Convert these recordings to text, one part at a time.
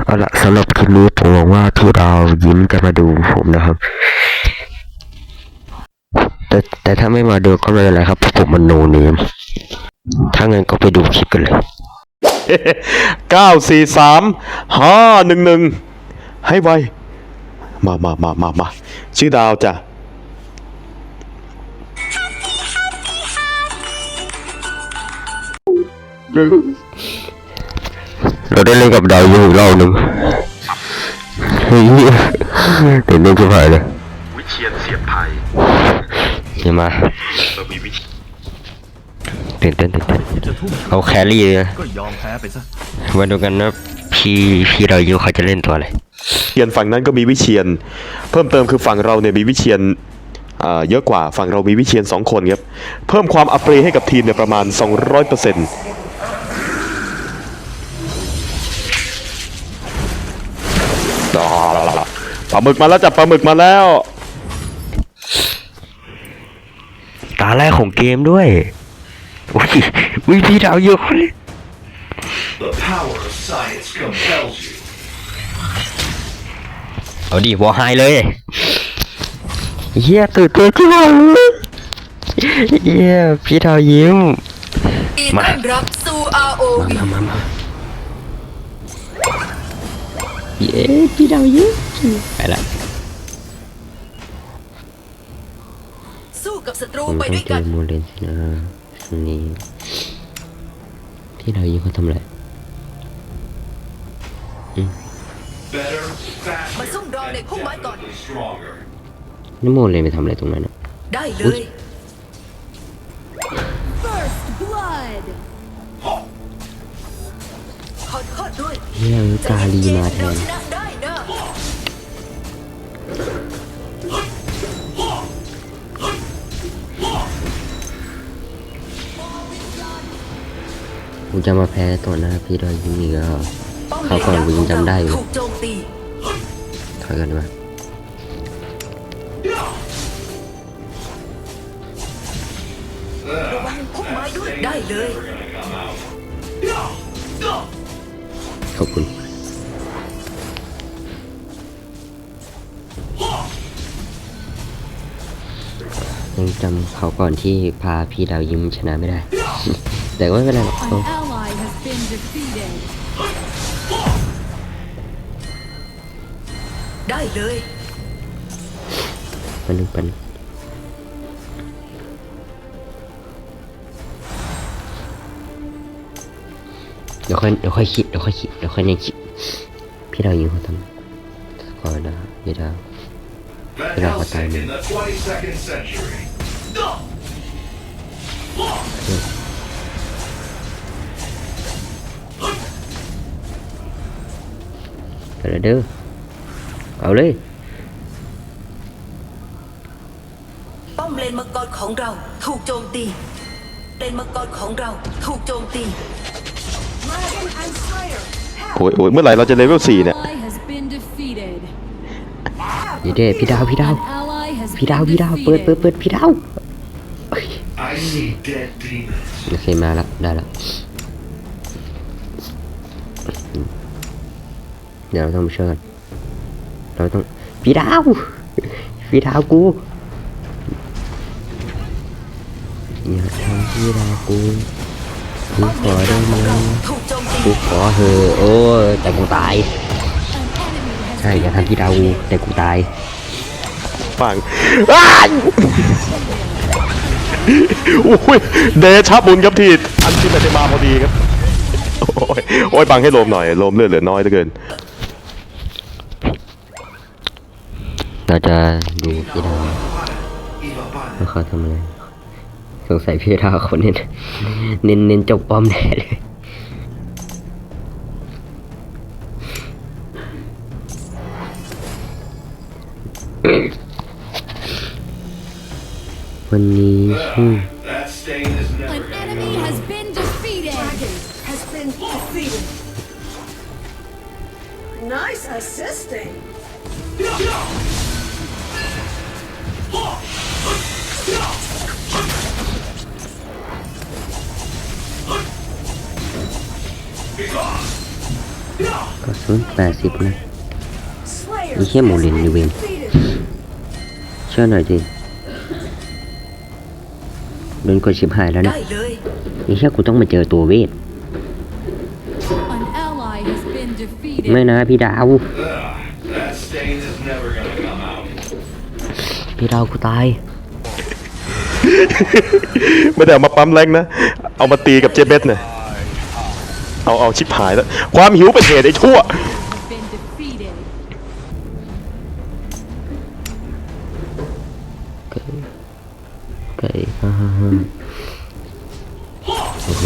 เอาละสำหรับคลิปนี้ผมหวังว่าที่ดาวยิ้มจะมาดูผมนะครับ แต่แต่ถ้าไม่มาดูก็ไม่เป็นไรครับเพราะผมมันโนเนมถ้างั้นก็ไปดูคลิปกันเลยเก้าสี่สามห้าหนึ่งหนึ่งให้ไวมามามามามาชื่อดาวจ้ะเรา ได้เล่นกับดาวยิ้มอีกรอบหนึ่งเฮ้ยตื่นเต้นชิบหายเลยวิเชียนเสียบไผ่ใช่ไหมาเรามีวิธีตื่นเต้นตื่นเต้นเอาแครี่เลยนะก็ยอมแพ้ไปซะมาดูกันนะพี่พี่ดาวยิ้มเขาจะเล่นตัวอะไรเชียนฝั่งนั้นก็มีวิเชียน เพิ่มเติมคือฝั่งเราเนี่ยมีวิเชียนอ่าเยอะกว่าฝั่งเรามีวิเชียนสองคนครับ เพิ่มความอัปเรให้กับทีมเนี่ยประมาณ 200%เปอร์เซ็นต์ปลาหมึกมาแล้วจ้ะปลาหมึกมาแล้ว ตาแรกของเกมด้วยอุ้ยอุ้ยพี่ดาวยิ้มเขาเล่น The power of science compels you เอาดิวอลไฮเลยเฮียตื่นเต้นที่หายเลยเฮียพี่ดาวยิ้มยินดีต้อนรับสู่ ROV มามามาเย้พี่ดาวยิ้ม ไปละสู้กับศัตรูผมไปต้องด้วยเจกัอนโมเลนสินะอันนี้พี่ดาวยิ้มเขาทำอะไร better มา faster ซุ่มรอในพุ่มไม้ก่อน and stronger นี่โมเลนไปทำอะไรตรงนั้นอะได้เลย First blood. ขอโทษด้วย เฮียกาลีมาแทเรานชนะ จะมาแพ้ตัวหน้าพี่ดาวยิ้มอีกแล้วเหรอป้อมเขาก่อนกูยังจำได้อยู่ถูกโจมตีถอยกันมาระวังพุ่มไม้ด้วยได้เลย ขอบคุณยังจำเขาก่อนที่พาพี่ดาวยิ้มชนะไม่ได้ แต่ก็ไม่เป็นไรหรอก เลยไปนหนึ่งปันงเดี๋ยวค่อยเดี๋ยวค่อยคิดเดี๋ยวค่อยคิดเดี๋ยวค่อยเนี่ยคิดพี่ดายิ้มเขาทำก่อนนะพี่ดาว Van Yeah, what Helsing I in the 22nd century ไปเลยเด้อ เอาเลย ป้อมเลนมังกรของเราถูกโจมตีเลนมังกรของเราถูกโจมตีโอ้ยโอ้ยเมื่อไหร่เราจะเลเวลสี่เนี่ย Ally has been defeated. พี่เด้พี่ดาวพี่ดาว An ally has พี่ดาว been พี่ดาวเปิดเปิด defeated. เปิดพี่ดาว I see dead demons โอเคมาแล้วได้แล้วเดี๋ยวเราต้องไปช่วยกัน เราต้องพี่ดาวพี่ดาวกูอย่าทำพี่ดาวกูกูขอได้ไหมกูขอเธอะโอ้แต่กูตายใช่อย่าทำพี่ดาวกูแต่กูตายฟังอ้ายโอ้ยเดชะบุญครับทีอันที่ไม่ได้มาพอดีครับโอ้ยโอ้ยบังให้โลมหน่อยโลมเลือดเหลือน้อยเหลือเกิน เราจะดูพี่ดาวว่าเขาทำอะไร สงสัยพี่ดาวคนเน้นเน้นเน้นจบป้อมแน่เลยวันนี้ชื่อืม that stain is Nice assisting. ก็สุนแปดสิบนะ Slayer Ý hiếp một liền như bên. defeated. ช่วยหน่อยดิโดนกดชิบหายแล้วนะได้เลยไอ้เหี้ยกูต้องมาเจอตัวเวท An ally has been defeated. ไม่นะพี่ดาว พี่ดาวกูตาย ไม่ได้เอามาปั๊มแรงนะ เอามาตีกับเจเบสเนี่ยเอาเอาชิบหายแล้ว ความหิวเป็นเหตุไอ้ชั่ว Has been defeated. ไก่ฮ่าฮ่าฮ่าโอ้โห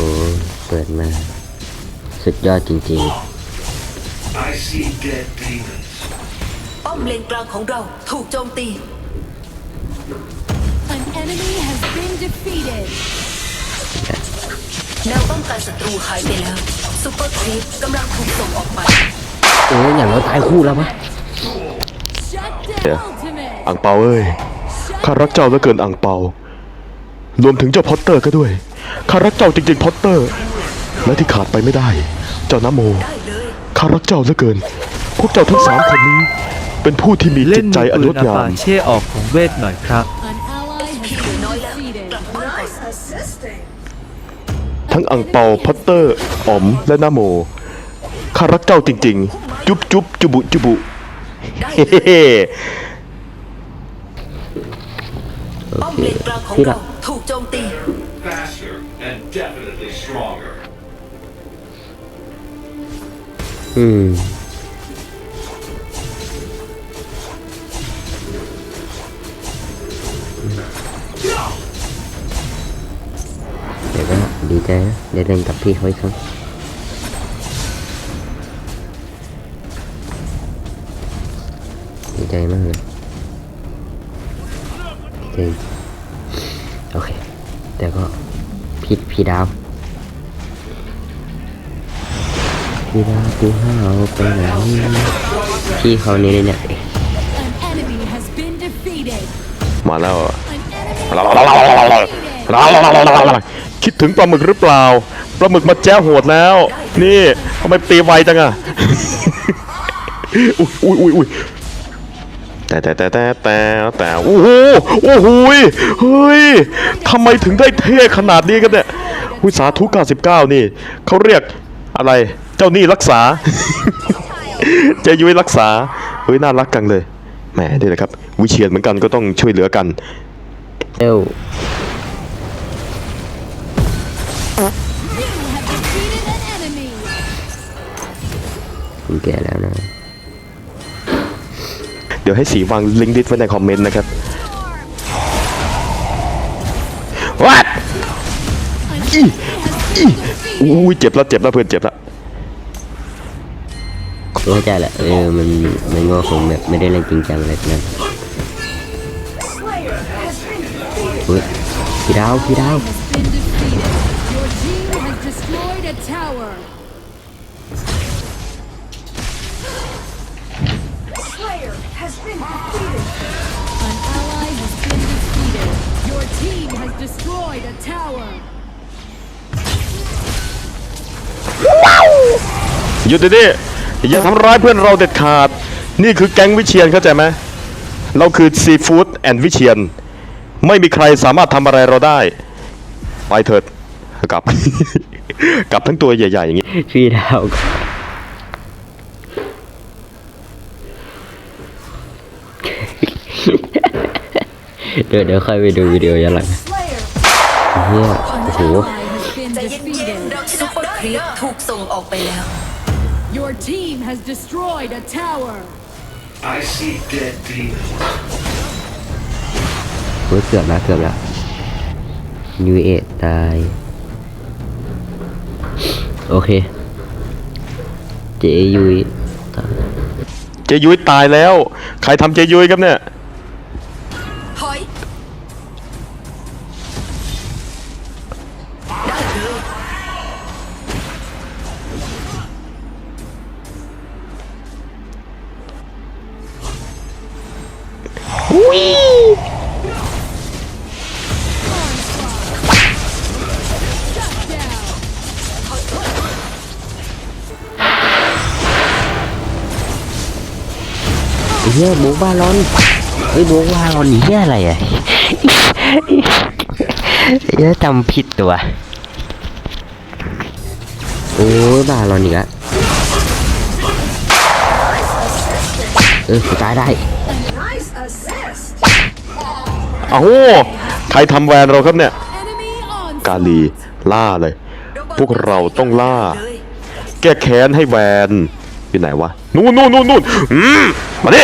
เปิดมา สุดยอดจริง I see dead demons. ป้อมเลนกลางของเราถูกโจมตี An enemy has been defeated. แนวป้องกันศัตรูหายไปแล้วซูเปอร์ครีปกำลังถูกส่งออกไปๆเอ้ยอย่างเราตายคู่แล้วปะ Shut Yeah. down ultimate. อังเปาเอ้ย ข้ารักเจ้าเหลือเกินอังเปา รวมถึงเจ้าพอตเตอร์ก็ด้วย ข้ารักเจ้าจริงๆพอตเตอร์ และที่ขาดไปไม่ได้ เจ้านะโม ได้เลยข้ารักเจ้าเหลือเกิน พวกเจ้าทั้งสามคนนี้ เป็นผู้ที่มีเล่จินตใจมืออันปืงนดอางาปาม เช่ออกของเวทหน่อยครับ ทั้งอังเปาพัตเตอร์อ๋อมและนาโมข้ารักเจ้าจริง ๆ จุ๊บจุ๊บจุบุจุบุได้เฮ้เฮ้โอป้อมเคเลนกลางของพี่ดาเราถูกโจมตีอืม ดี๋ยวก็ดีใจนะได้เล่นกับพี่เขาอีกครั้งดีใจมากเลยดีใจโอเค แต่ก็พี่พี่ดาว พี่ดาวพี่ห้าวไปไหนพี่เขานี่เนี่ย An enemy has been defeated. มาแล้ว An enemy has been defeated. คิดถึงปลาหมึกหรือเปล่าปลาหมึกมาแจ้วโหดแล้ว นี่ทำไมตีไวจังอะอุ้ยอุ้ยอุ้ยอุ้ยแต่แต่แต่แต่แต่แต่โอ้โหโอ้โหยเฮ้ยทำไมถึงได้เท่ขนาดนี้กันเนี่ยอุยสาธุ99 นี่เขาเรียกอะไรเจ้าหนี้รักษาเจยุ้ยรักษาเฮ้ยน่ารักกังเลยแหมนี่แหละครับ วิเชียนเหมือนกันก็ต้องช่วยเหลือกันเร็ว ผมแก่แล้วนะ เดี๋ยวให้สีวางลิงก์ดิสไว้ในคอมเมนต์นะครับวัด An enemy has been defeated. อุ้ยเจ็บแล้วเจ็บแล้วเพื่อนเจ็บแล้วเข้าใจแหละเออมันมันก็คงแบบไม่ได้เล่นจริงจังอะไรนะ Slayer has been defeated. เฮ้ยพี่ดาวพี่ดาว An ally has been defeated. Your team has destroyed a tower. หยุดเดี๋ยวนี้อย่าทำร้ายเพื่อนเราเด็ดขาด นี่คือแก๊งวิเชียนเข้าใจไหมเราคือซีฟู้ดแอนด์วิเชียน ไม่มีใครสามารถทำอะไรเราได้ ไปเถิดกลับ กลับทั้งตัวใหญ่ๆอย่างนี้ พี่ดาว เดี๋ยวเดี๋ยวค่อยไปดูวิดีโอย้อนหลัง Slayer เฮีย An โอ้โห ally has been ใจเย็นๆเรา defeated. ซูเปอร์ครีปถูกส่งออกไปแล้ว Your team has destroyed a tower. I see dead demons. เฮ้ยเกือบแล้วเกือบแล้วยูเอตาย โอเค เจยุยตายเจยุ้ยตายแล้ว ใครทำเจยุ้ยครับเนี่ย อุ้ยเฮียบุกบ้าร้อนเฮ้ยบุกบ้าร้อนเฮียอะไรอะเฮียจำผิดตัว โอ้บ้าร้อนอีกแล้เออตายได้ เอ้าใครทำแวนเราครับเนี่ย กาลีล่าเลย พวกเราต้องล่า แก้แค้นให้แวนอยู่ไหนวะ นู่นนู่นนู่นนู่นอืมมาดิ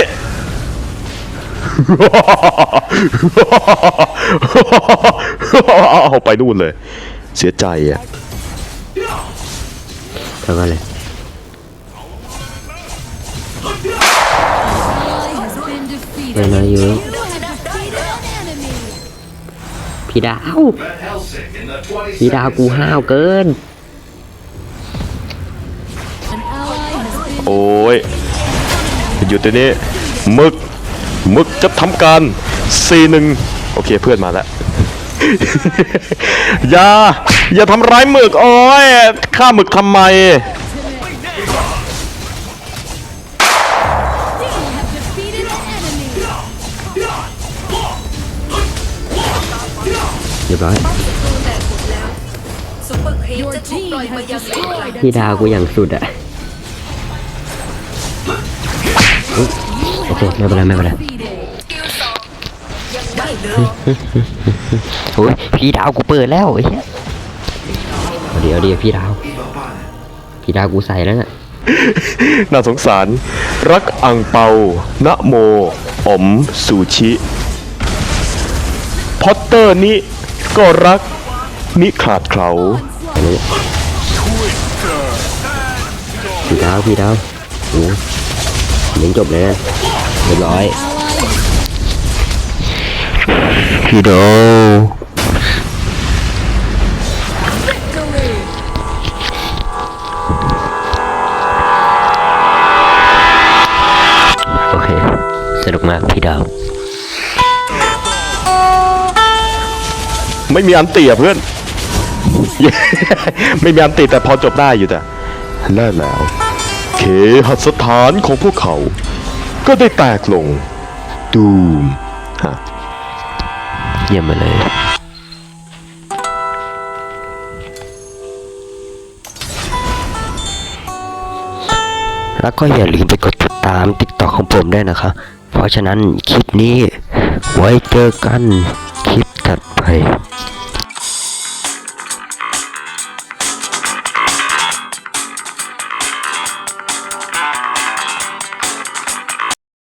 เอาไปนู่นเลย เสียใจอะเท่ากันเลย ally has been ไป defeated. นะเย พี่ดาว พี่ดาวกูห้าวเกิน โอ้ยอยู่ตัวนี้มึกมึกจะทำการซีหนึ่งโอเคเพื่อนมาแล้ว อย่า อย่าทำร้ายหมึกโอ้ยฆ่าหมึกทำไม ง destroyed พี่ a ดาวกูอย่างสุดอะอุ๊ยโอเคไม่เป็นไรไม่เป็นไร defeated. ยังไม่เลยโอ้ยพี่ดาวกูเปิดแล้วไอ้เหี้ยเอาเดี๋ยวเดี๋ยวพี่ดาว พี่ดาวกูใส่แล้วน่ะน่าสงสาร รักอังเปานะโมอมซูชิ พอตเตอร์นี้ ก็รัก มิขาดเขาอันนี้พี่ดาวพี่ดาวโอ้เลี้ยงจบเลยนะเรียบร้อยพี่ดาวโอเค สนุกมากพี่ดาว ไม่มีอันตีอะเพื่อน ไม่มีอันตีแต่พอจบได้อยู่แต่และแล้วเคหัสถานของพวกเขา ก็ได้แตกลง ดูมฮะเยี่ยมมาเลยแล้วก็อย่าลืมไปกดติดตาม TikTok ของผมด้วยนะคะ เพราะฉะนั้นคลิปนี้ไว้เจอกันคลิปถัดไป